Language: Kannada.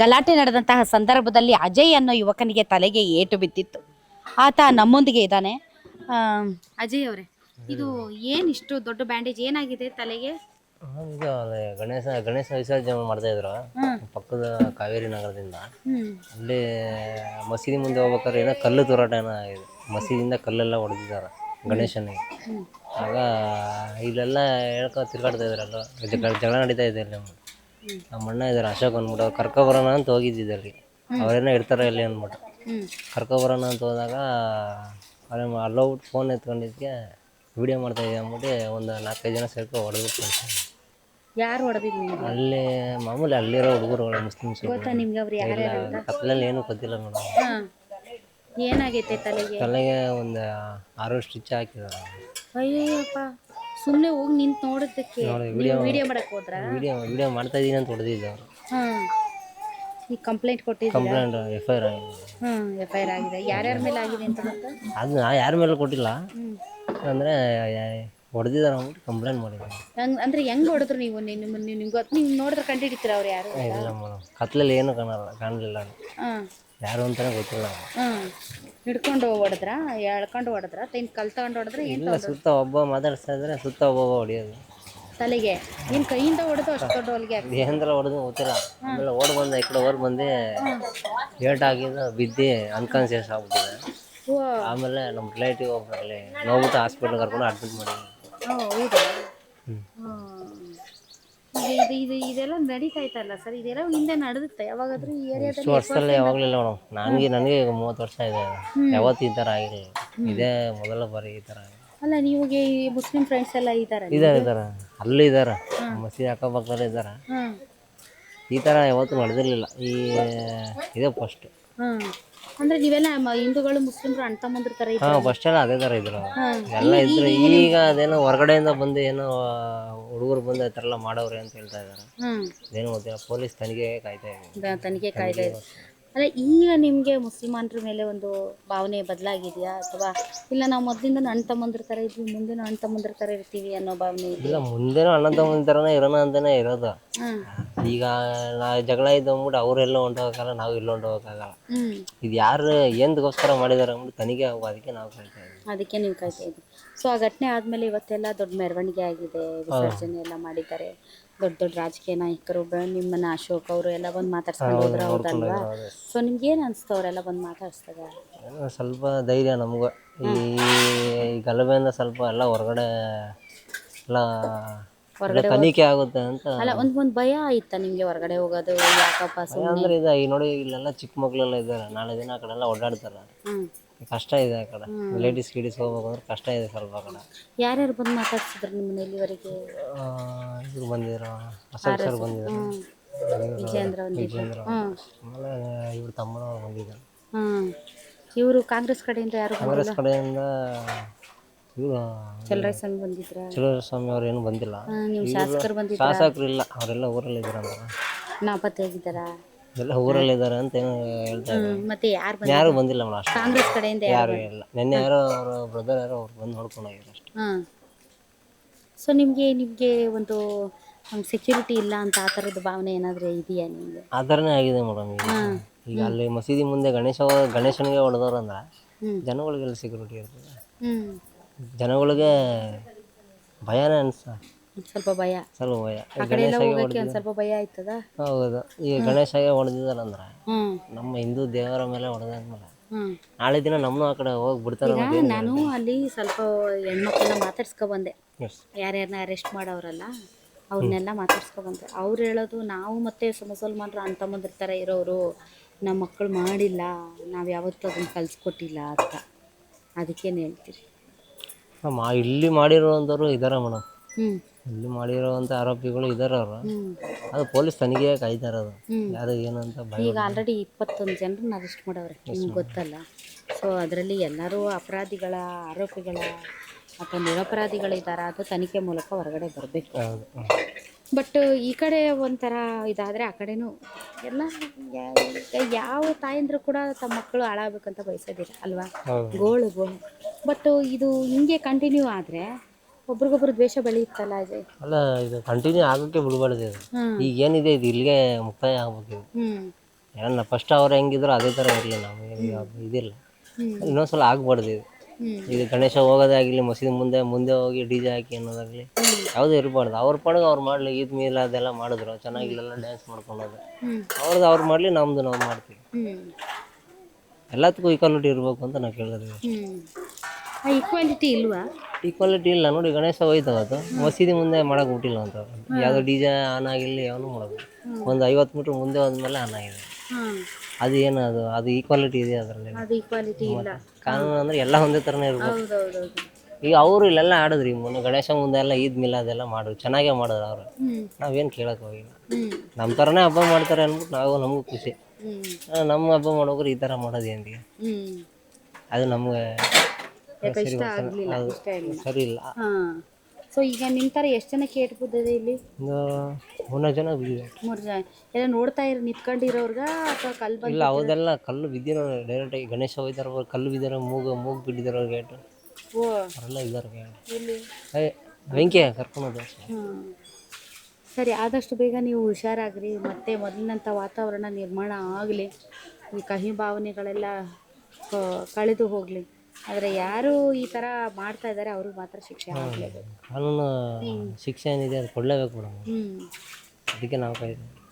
ಗಲಾಟೆ ನಡೆದಂತಹ ಸಂದರ್ಭದಲ್ಲಿ ಅಜಯ್ ಅನ್ನೋ ಯುವಕನಿಗೆ ತಲೆಗೆ ಏಟು ಬಿದ್ದಿತ್ತು. ಆತ ನಮ್ಮೊಂದಿಗೆ ಇದ್ದಾನೆ. ಅಜಯ್ ಅವರೇ ಇದು ಏನಿಷ್ಟು ದೊಡ್ಡ ಬ್ಯಾಂಡೇಜ್? ಏನಾಗಿದೆ ತಲೆಗೆ? ಇದು ಅದೇ ಗಣೇಶ ಗಣೇಶ ವಿಸರ್ಜನೆ ಮಾಡ್ತಾ ಇದ್ರು. ಪಕ್ಕದ ಕಾವೇರಿ ನಗರದಿಂದ. ಅಲ್ಲಿ ಮಸೀದಿ ಮುಂದೆ ಹೋಗ್ಬೇಕಾದ್ರೆ ಏನೋ ಕಲ್ಲು ತೂರಾಟ ಏನೋ ಆಗಿದೆ. ಮಸೀದಿಯಿಂದ ಕಲ್ಲೆಲ್ಲ ಹೊಡೆದಿದ್ದಾರೆ ಗಣೇಶನಿಗೆ. ಆಗ ಇಲ್ಲೆಲ್ಲ ಹೇಳ್ಕೊ ತಿರ್ಗಾಡ್ತಾ ಇದ್ರಲ್ಲ ಜಗಳ ಜಗಳ ನಡೀತಾ ಇದೆ ಅಲ್ಲಿ. ನಮ್ಮ ಅಣ್ಣ ಇದ್ದಾರೆ ಅಶೋಕ್ ಅಂದ್ಬಿಟ್ಟು ಅವ್ರು ಕರ್ಕೊಬರೋಣ ಅಂತ ಹೋಗಿದ್ದಿದ್ದು ಅಲ್ಲಿ ಅವ್ರೇನೋ ಇರ್ತಾರೆ ಇಲ್ಲಿ ಅಂದ್ಬಿಟ್ಟು. ಕರ್ಕೊ ಬರೋಣ ಅಂತ ಹೋದಾಗ ಅವ್ರೇ ಅಲ್ಲೋಗ್ಬಿಟ್ಟು ಫೋನ್ ಎತ್ಕೊಂಡಿದ್ದಕ್ಕೆ ವಿಡಿಯೋ ಮಾಡ್ತಾ ಇದ್ದೆ ಅಂದ್ಬಿಟ್ಟು ಒಂದು ನಾಲ್ಕೈದು ಜನ ಸೇರ್ಕೊ ಹೊಡೆದ್ಬಿಟ್ಟು. ಯಾರು ಹೊಡೆದಿದ್ ನಿಮ್ಗೆ? ಅಲ್ಲಿ ಮಾಮೂಲಿ ಅಲ್ಲಿರೋ ಹುಡುಗರು ಮುಸ್ಲಿಮ್ಸ್ ಗೊತ್ತಾ ನಿಮ್ಗೆ ಅವ್ರು ಕತ್ಲಲ್ಲಿ ಏನು ಗೊತ್ತಿಲ್ಲ ಮೇಡಮ್ ಏನಾಗೈತೆ ತಲೆಗೆ? ತಲೆಗೆ ಒಂದು ಆರು ಸ್ಟಿಚ್ ಹಾಕಿದ್ದಾರೆ. ಅಯ್ಯಪ್ಪ ಸುಮ್ಮನೆ ಹೋಗಿ ನಿಂತು ನೋಡೋದಕ್ಕೆ ನೀವು ವಿಡಿಯೋ ಮಾಡಕ್ ಹೋದ್ರಾ? ವಿಡಿಯೋ ವಿಡಿಯೋ ಮಾಡ್ತಾ ಇದ್ದೀನಿ ಅಂತ ಹೊಡೆದಿದ್ದೆ ಅವರು. ಹಾಂ. ಈ ಕಂಪ್ಲೇಂಟ್ ಕೊಟ್ಟಿದ್ದೀರಾ? ಕಂಪ್ಲೇಂಟ್ ಎಫ್ ಐ ಆರ್ ಆಗಿದೆ. ಹ್ಮ್ ಎಫ್ ಐ ಆರ್ ಆಗಿದೆ. ಯಾರ್ಯಾರ ಮೇಲೆ ಆಗಿದೆ ಅಂತ ಗೊತ್ತಾ? ಅದು ನಾ ಯಾರ ಮೇಲೆ ಕೊಟ್ಟಿಲ್ಲ. ಹ್ಮ್. ಅಂದರೆ ಹೊಡೆದಿದ್ದಾರೆ ಅಂದ್ಬಿಟ್ಟು ಕಂಪ್ಲೇಂಟ್ ಮಾಡಿದ್ದಾರೆ. ಹಂಗ್ ಅಂದ್ರೆ ಹೆಂಗ್ ಹೊಡೆದ್ರು ನೀವು? ನಿಮ್ಮ ನಿಮ್ಗೆ ಗೊತ್ತು ನೀವು ನೋಡಿದ್ರೆ ಕಂಡು ಹಿಡಿತೀರ ಅವ್ರು ಯಾರು? ಇಲ್ಲ ಮೇಡಮ್ ಕತ್ಲಲ್ಲಿ ಏನು ಕಾಣಲ್ಲ ಕಾಣಲಿಲ್ಲ ಹಾ. ಯಾರು ಅಂತಾನೆ ಗೊತ್ತಿಲ್ಲ. ಹಾ ಹಿಡ್ಕೊಂಡು ಹೊಡೆದ್ರ ಎಳ್ಕೊಂಡು ಹೊಡೆದ್ರ ತೈನ್ ಕಲ್ ತಗೊಂಡು ಹೊಡೆದ್ರ ಏನ್ ಇಲ್ಲ ಸುತ್ತ ಒಬ್ಬ ಮಾತಾಡ್ಸ್ತಾ ಇದ್ರೆ ಸುತ್ತ ಒಬ್ಬ ಹೊಡಿಯೋದು. ತಲೆಗೆ? ನಿನ್ ಕೈಯಿಂದ ಹೊಡೆದು ಅಷ್ಟು ದೊಡ್ಡ ಹೊಲಿಗೆ ಏನಂದ್ರೆ ಹೊಡೆದು ಗೊತ್ತಿಲ್ಲ. ಆಮೇಲೆ ಓಡ್ ಬಂದ ಈ ಕಡೆ ಓಡ್ ಬಂದು ಏಟ್ ಆಗಿದ್ದು ಬಿದ್ದು ಅನ್ಕಾನ್ಸಿಯಸ್ ಆಗ್ಬಿಟ್ಟಿದೆ. ಓ ಆಮೇಲೆ ನಮ್ಮ ರಿಲೇಟಿವ್ ಒಬ್ಬರಲ್ಲಿ ನೋಡ್ಬಿಟ್ಟು ಹಾಸ್ಪಿಟ್ಲ್ ಕರ್ಕೊಂಡು ಅಡ್ಮಿಟ್ ಮಾಡಿ ಹಾ, ಹೌದಾ? ಹ್ಮ್. ಹಾ. ಇದು ಇದು ಇದೆಲ್ಲ ನಡೀತಾ ಇತ್ತಲ್ಲ ಸರ್? ಇದೆಲ್ಲ ಹಿಂದೆ ನಡೆದುತ್ತೆ. ಯಾವಾಗಾದ್ರೂ ಈ ಏರಿಯಾದಲ್ಲಿ ಇಷ್ಟು ವರ್ಷದಲ್ಲಿ ಯಾವಾಗಲಿಲ್ಲ ಮೇಡಮ್ ನನಗೆ ನನಗೆ ಮೂವತ್ತು ವರ್ಷ ಇದೆ. ಯಾವತ್ತೂ ಈ ಥರ ಆಗಿರಲಿಲ್ಲ. ಇದೇ ಮೊದಲ ಬಾರಿ ಈ ಥರ. ಅಲ್ಲ ನಿಮಗೆ ಈ ಮುಸ್ಲಿಂ ಫ್ರೆಂಡ್ಸ್ ಎಲ್ಲ ಇದ್ದಾರೆ ಇದಾರೆ ಇದಾರೆ ಅಲ್ಲೂ ಇದ್ದಾರೆ. ಮಸೀದಿ ಅಕ್ಕಪಕ್ಕದಲ್ಲಿ ಇದ್ದಾರೆ. ಹ್ಮ್ ಈ ಥರ ಯಾವತ್ತೂ ನಡೆದಿರಲಿಲ್ಲ. ಈ ಇದೇ ಫಸ್ಟ್ ಹ್ಮ್ ಅಂದ್ರೆ ನೀವೆಲ್ಲ ಮ- ಹಿಂದೂಗಳು ಮುಸ್ಲಿಮ್ರು ಅಣ್ಣ ತಮ್ಮಂದ್ರ ತರ ಹಾಂ ಫಸ್ಟ್ ಎಲ್ಲ ಅದೇ ತರ ಇದ್ರು. ಎಲ್ಲ ಇದ್ರು. ಈಗ ಅದೇನೋ ಹೊರಗಡೆಯಿಂದ ಬಂದು ಏನೋ ಹುಡುಗರು ಬಂದು ಆ ಥರ ಎಲ್ಲ ಮಾಡವ್ರೆ ಅಂತ ಹೇಳ್ತಾ ಇದಾರೆ. ಹ್ಮ್. ಗೊತ್ತಿಲ್ಲ ಪೊಲೀಸ್ ತನಿಖೆ ಕಾಯ್ತಾ ಇದೆ ದ- ತನಿಖೆ ಕಾಯ್ತಾ ಇದೆ ಅಲ್ಲ ಈಗ ನಿಮ್ಗೆ ಮುಸ್ಲಿಮಾನ್ರ ಮೇಲೆ ಒಂದು ಭಾವನೆ ಬದಲಾಗಿದೆಯಾ? ಅಥವಾ ಇಲ್ಲ ನಾವು ಮೊದ್ಲಿಂದ ಅಣ್ಣ ತಮ್ಮಂದ್ರ ತರ ಇದ್ವಿ ಮುಂದಿನ ಅಣ್ಣ ತಮ್ಮಂದ್ರ ತರ ಇರ್ತೀವಿ ಅನ್ನೋ ಭಾವನೆ ಇದೆ ಇಲ್ಲ ಮುಂದೆನೂ ಅಣ್ಣ ತಮ್ಮನ ಥರನೇ ಇರೋಣ ಅಂತಾನೆ ಇರೋದು. ಹ್ಮ್. ಈಗ ನಾ ಜಗಳ ಇದ್ದ ಅಂದ್ಬಿಟ್ಟು ಅವರೆಲ್ಲ ಹೊಂಟೋಗಲ್ಲ ನಾವು ಇಲ್ಲಿ ಹೊಂಟೋಗಕ್ಕಾಗಲ್ಲ. ಹ್ಮ್. ಇದು ಯಾರು ಎಂದಿಗೋಸ್ಕರ ಮಾಡಿದಾರೆ ಅಂದ್ಬಿಟ್ಟು ತನಿಖೆ ಆಗೋ ಅದಕ್ಕೆ ನಾವು ಕಾಯ್ತಾ ಇದ್ದೀವಿ. ಅದಕ್ಕೆ ನೀವು ಕಾಯ್ತಾ ಇದ್ರಿ ಸೊ ಆ ಘಟನೆ ಆದ್ಮೇಲೆ ಇವತ್ತೆಲ್ಲ ದೊಡ್ಡ ಮೆರವಣಿಗೆ ಆಗಿದೆ ವಿಸರ್ಜನೆ ಎಲ್ಲ ಮಾಡಿದ್ದಾರೆ. ದೊಡ್ಡ ದೊಡ್ಡ ರಾಜಕೀಯ ನಾಯಕರು ಬ- ನಿಮ್ಮನ್ನ ಅಶೋಕ್ ಅವರು ಎಲ್ಲ ಬಂದು ಮಾತಾಡ್ಸ್ಕೊಂಡು ಹೋದ್ರ ಹೌದಲ್ವಾ? ಸೊ ನಿಮ್ಗೆ ಏನು ಅನ್ಸ್ತು ಅವರೆಲ್ಲ ಬಂದು ಮಾತಾಡ್ಸ್ದಾಗ? ಏನೋ ಸ್ವಲ್ಪ ಧೈರ್ಯ ನಮಗೂ. ಈ ಈ ಗಲಭೆಯಿಂದ ಸ್ವಲ್ಪ ಎಲ್ಲ ಹೊರಗಡೆ ಎಲ್ಲ ಎಲ್ಲ ತನಿಖೆ ಆಗುತ್ತೆ ಅಂತ ಅಲ್ಲ ಒಂದ್ ಒಂದ್ ಭಯ ಆಯ್ತಾ ನಿಮ್ಗೆ ಹೊರಗಡೆ ಹೋಗೋದು ಯಾಕಪ್ಪ ಸುಮ್ಮನೆ ಅಂದ್ರೆ ಇದೆ ನೋಡಿ ಇಲ್ಲೆಲ್ಲ ಚಿಕ್ಕ ಮಕ್ಳೆಲ್ಲ ಇದ್ದಾರೆ ನಾಳೆ ದಿನ ಆ ಕಡೆ ಎಲ್ಲ ಓಡಾಡ್ತಾರೆ. ಹ್ಮ್. ಕಷ್ಟ ಇದೆ ಆ ಕಡೆ. ಲೇಡೀಸ್ ಗೀಡೀಸ್ ಹೋಗ್ಬೇಕು ಅಂದ್ರೆ ಕಷ್ಟ ಇದೆ ಸ್ವಲ್ಪ ಆ ಕಡೆ. ಯಾರ್ಯಾರು ಬಂದು ಮಾತಾಡ್ಸಿದ್ರು ನಿಮ್ಮನ್ನ ಇಲ್ಲಿವರೆಗೆ ಆ, ಇವ್ರು ಬಂದಿದ್ರು ಅಶೋಕ್ ಸರ್ ಬಂದಿದ್ರು ವಿಜೇಂದ್ರ ಆಮೇಲೆ ಇವ್ರ ತಮ್ಮನವ್ರು ಬಂದಿದ್ದಾರೆ. ಹ್ಮ್. ಇವರು ಕಾಂಗ್ರೆಸ್ ಕಡೆಯಿಂದ ಯಾರು ಕಾಂಗ್ರೆಸ್ ಕಡೆಯಿಂದ ಇವರು ಬಂದಿದ್ರ? ಸ್ವಾಮಿ ಅವ್ರು ಏನು ಬಂದಿಲ್ಲ. ನೀವು ಶಾಸಕರು ಬಂದಿದ್ರ? ಶಾಸಕರು ಇಲ್ಲ ಅವರೆಲ್ಲ ಊರಲ್ಲಿ ಇದ್ದಾರ ಅಂತ ನಾಪತ್ತೆ ಆಗಿದ್ದಾರ ಎಲ್ಲ ಊರಲ್ಲಿ ಇದ್ದಾರೆ ಅಂತ ಏನು ಹೇಳ್ತಾ ಇದ್ದಾರೆ ಮತ್ತೆ ಯಾರು ಬಂದ ಯಾರು ಬಂದಿಲ್ಲ ಮೇಡಮ್ ಅಷ್ಟು. ಕಾಂಗ್ರೆಸ್ ಕಡೆಯಿಂದ ಯಾರು ಯಾರು ಇಲ್ಲ. ನಿನ್ನೆ ಯಾರೋ ಅವ್ರ ಬ್ರದರ್ ಯಾರೋ ಅವ್ರು ಬಂದು ನೋಡ್ಕೊಂಡು ಹೋಗಿದ್ರು ಅಷ್ಟೇ. ಹಾಂ. ಸೊ ನಿಮಗೆ ನಿಮಗೆ ಒಂದು ಸೆಕ್ಯೂರಿಟಿ ಇಲ್ಲ ಅಂತ ಆ ಥರದ ಭಾವನೆ ಏನಾದರೂ ಇದೆಯಾ ನಿಮಗೆ? ಆ ಥರನೇ ಆಗಿದೆ ಮೇಡಮ್ ಈಗ. ಈಗ ಅಲ್ಲಿ ಮಸೀದಿ ಮುಂದೆ ಗಣೇಶ ಗಣೇಶನಿಗೆ ಹೊಡೆದವ್ರು ಅಂದ್ರೆ ಹ್ಮ್. ಜನಗಳಿಗೆಲ್ಲ ಸೆಕ್ಯೂರಿಟಿ ಇರ್ತದೆ. ಹ್ಞೂ ಜನಗಳಿಗೆ ಭಯನೇ ಅನ್ಸ. ಸ್ವಲ್ಪ ಭಯ. ಸ್ವಲ್ಪ ಭಯ. ಆ ಕಡೆ ಎಲ್ಲ ಹೋಗೋಕ್ಕೆ ಒಂದು ಸ್ವಲ್ಪ ಭಯ ಆಯ್ತದ? ಹೌದು. ಈ ಗಣೇಶಗೆ ಹೊಡೆದಿದ್ದಾರಂದ್ರೆ ಹ್ಞೂ ನಮ್ಮ ಹಿಂದೂ ದೇವರ ಮೇಲೆ ಹೊಡೆದಂದ್ಮೇಲೆ ನಾಳೆ ದಿನ ನಮ್ಮನ್ನು ಆ ಕಡೆ ಹೋಗಿ ಬಿಡ್ತಾರೆ ಈಗ ನಾನು ಅಲ್ಲಿ ಸ್ವಲ್ಪ ಹೆಣ್ಮಕ್ಳನ್ನ ಮಾತಾಡ್ಸ್ಕೊ ಬಂದೆ. ಯಾರ್ಯಾರನ್ನ ಅರೆಸ್ಟ್ ಮಾಡೋರಲ್ಲ ಅವ್ರನ್ನೆಲ್ಲ ಮಾತಾಡ್ಸ್ಕೊ ಬಂದೆ. ಅವ್ರು ಹೇಳೋದು ನಾವು ಮತ್ತೆ ಸ- ಅಂತ ಅಣ್ಣ ಥರ ಇರೋರು ನಮ್ಮ ಮಕ್ಕಳು ಮಾಡಿಲ್ಲ ನಾವು ಯಾವತ್ತೂ ಅದನ್ನ ಕಲಿಸ್ಕೊಟ್ಟಿಲ್ಲ ಅಂತ. ಅದಕ್ಕೇನು ಹೇಳ್ತೀರಿ? ಮಾ ಇಲ್ಲಿ ಮಾಡಿರುವಂಥವ್ರು ಇದ್ದಾರೆ ಮೇಡಮ್. ಇಲ್ಲಿ ಮಾಡಿರುವಂಥ ಆರೋಪಿಗಳು ಇದ್ದಾರೆ ಅವರು. ಅದು ಪೊಲೀಸ್ ತನಿಖೆ ಕಾಯ್ತಾರೆ ಅದು. ಹ್ಮ್. ಯಾರು ಏನು ಅಂತ ಭಯ ಈಗ ಆಲ್ರೆಡಿ ಇಪ್ಪತ್ತೊಂದು ಜನರನ್ನ ಅರೆಸ್ಟ್ ಮಾಡವ್ರೆ. ನಿಮ್ಗೆ ಗೊತ್ತಲ್ಲ? ಸೊ ಅದರಲ್ಲಿ ಎಲ್ಲರೂ ಅಪರಾಧಿಗಳ ಆರೋಪಿಗಳ ಅಥವಾ ನಿರಪರಾಧಿಗಳಿದ್ದಾರೆ ಅದು ತನಿಖೆ ಮೂಲಕ ಹೊರಗಡೆ ಬರಬೇಕು. ಹೌದು. ಹ್ಮ್. ಬಟ್ ಈ ಕಡೆ ಒಂಥರ ಇದಾದರೆ ಆ ಕಡೆನೂ ಎಲ್ಲ ಯಾವ ತಾಯಂದ್ರು ಕೂಡ ತಮ್ಮ ಮಕ್ಕಳು ಹಾಳಾಗಬೇಕಂತ ಬಯಸೋದಿಲ್ಲ ಅಲ್ವಾ? ಗೋಳು ಗೋಳು. ಬಟ್ ಇದು ಹಿಂಗೆ ಕಂಟಿನ್ಯೂ ಆದರೆ ಒಬ್ರಿಗೊಬ್ರು ದ್ವೇಷ ಬೆಳೆಯುತ್ತಲ್ಲ ಅಜಯ್ ಅಲ್ಲ ಇದು ಕಂಟಿನ್ಯೂ ಆಗೋಕ್ಕೆ ಬಿಡಬಾರ್ದು ಇದು. ಈಗ ಏನಿದೆ ಇದು ಇಲ್ಲಿಗೆ ಮುಕ್ತಾಯ ಆಗ್ಬೇಕು ಇದು. ಹ್ಮ್. ಏನ ಫಸ್ಟ್ ಅವ್ರು ಹೆಂಗಿದ್ರು ಅದೇ ಥರ ಇರಲಿ ನಾವು ಇದಿಲ್ಲ. ಇನ್ನೊಂದ್ಸಲ ಆಗ್ಬಾರ್ದು ಇದು. ಇದು ಗಣೇಶ ಹೋಗೋದೇ ಆಗಲಿ ಮಸೀದಿ ಮುಂದೆ ಮುಂದೆ ಹೋಗಿ ಡಿ ಜೆ ಹಾಕಿ ಅನ್ನೋದಾಗಲಿ. ಯಾವುದೂ ಇರಬಾರ್ದು. ಅವ್ರ ಪಾಡಿಗೆ ಅವ್ರು ಮಾಡಲಿ ಈದ್ ಮೀಲ್ ಅದೆಲ್ಲ ಮಾಡಿದ್ರು. ಚೆನ್ನಾಗಿಲ್ಲ ಡ್ಯಾನ್ಸ್ ಮಾಡ್ಕೊಳೋದು ಅವ್ರದ್ದು ಅವ್ರು ಮಾಡಲಿ ನಮ್ಮದು ನಾವು ಮಾಡ್ತೀವಿ. ಎಲ್ಲದಕ್ಕೂ ಈಕ್ವಾಲಿಟಿ ಇರಬೇಕು ಅಂತ ನಾವು ಕೇಳಿದ್ವಿ ಹ್ಮ್ ಆ ಈಕ್ವಾಲಿಟಿ ಇಲ್ವಾ? ಈಕ್ವಾಲಿಟಿ ಇಲ್ಲ. ನೋಡಿ ಗಣೇಶ ಹೋಯ್ತಾವ ಅದು. ಮಸೀದಿ ಮುಂದೆ ಮಾಡಕ್ ಬಿಟ್ಟಿಲ್ಲ ಅಂತ ಯಾವುದೋ ಡಿ ಜೆ ಆನ್ ಆಗಿಲ್ಲ ಯಾವನು ಮಾಡೋದು ಒಂದು ಐವತ್ತು ಮೀಟ್ರ್ ಮುಂದೆ ಹೋದ್ಮೇಲೆ ಆನ್ ಆಗಿದೆ. ಅದು ಏನು ಅದು? ಅದು ಈಕ್ವಾಲಿಟಿ ಇದೆ ಅದರಲ್ಲಿ? ಅದು ಇಲ್ಲ. ಕಾನೂನು ಅಂದ್ರೆ ಎಲ್ಲ ಒಂದೇ ಥರನೇ ಇರ್ಬೇಕು. ಹೌದೌದೌದು. ಈಗ ಅವರು ಇಲ್ಲೆಲ್ಲ ಆಡಿದ್ರಿ ಮೊನ್ನೆ ಗಣೇಶ ಮುಂದೆ ಎಲ್ಲ ಈದ್ ಮಿಲ ಅದೆಲ್ಲ ಮಾಡಿದ್ರು ಚೆನ್ನಾಗೇ ಮಾಡಿದ್ರು ಅವ್ರು. ನಾವೇನು ಕೇಳಕ್ ಹೋಗಿಲ್ಲ. ನಮ್ಮ ಥರನೇ ಹಬ್ಬ ಮಾಡ್ತಾರೆ ಅಂದ್ಬಿಟ್ಟು ನಾವು ನಮಗೂ ಖುಷಿ. ಆ, ನಮ್ಮ ಹಬ್ಬ ಮಾಡೋಗ್ರು ಈ ಥರ ಮಾಡೋದು ಏನ್ರಿ? ಹ್ಮ್ ಅದು ನಮಗೆ ಯಾಕೆ ಇಷ್ಟ ಆಗ್ಲಿಲ್ಲ ಇಷ್ಟ ಇಲ್ಲ. ಸರಿ ಇಲ್ಲ. ಹಾ. ಸೊ ಈಗ ನಿಮ್ಮ ತರ ಎಷ್ಟು ಜನ ಏಟ್ ಇಲ್ಲಿ? ಒಂದು ಮೂರ್ನಾಲ್ಕು ಜನ ಬಿದ್ದಿದೆ ಮೂರು ಜನ. ಎಲ್ಲ ನೋಡ್ತಾ ಇರೋ ನಿತ್ಕೊಂಡಿರೋರ್ಗ ಅಥವಾ ಕಲ್ ಬಂದು ಇಲ್ಲ ಅವದೆಲ್ಲ ಕಲ್ಲು ಬಿದ್ದಿರೋ ಡೈರೆಕ್ಟಾಗಿ ಗಣೇಶ ಹೋಯ್ತಾರ ಕಲ್ಲು ಬಿದ್ದಿರೋ ಮೂಗು ಮೂಗು ಬಿದ್ದಿರೋ ಗೇಟು ಓ. ಅವರೆಲ್ಲ ಇದ್ದಾರೆ ಎಲ್ಲಿ? ಬೆಂಕಿ ಕರ್ಕೊಳೋದು ಹಾಂ ಸರಿ. ಆದಷ್ಟು ಬೇಗ ನೀವು ಹುಷಾರಾಗ್ರಿ. ಮತ್ತೆ ಮೊದಲಿನಂಥ ವಾತಾವರಣ ನಿರ್ಮಾಣ ಆಗಲಿ. ಈ ಕಹಿ ಭಾವನೆಗಳೆಲ್ಲ ಕಳೆದು ಹೋಗಲಿ. ಆದರೆ ಯಾರು ಈ ಥರ ಮಾಡ್ತಾ ಇದ್ದಾರೆ ಅವ್ರಿಗೆ ಮಾತ್ರ ಶಿಕ್ಷೆ ಆಗಲೇಬೇಕು. ಕಾನೂನು ಶಿಕ್ಷೆ ಏನಿದೆ ಅದು ಕೊಡಲೇಬೇಕು ಮೇಡಮ್ ಹ್ಞೂ ಅದಕ್ಕೆ ನಾವು ಕಾಯ್ತೀವಿ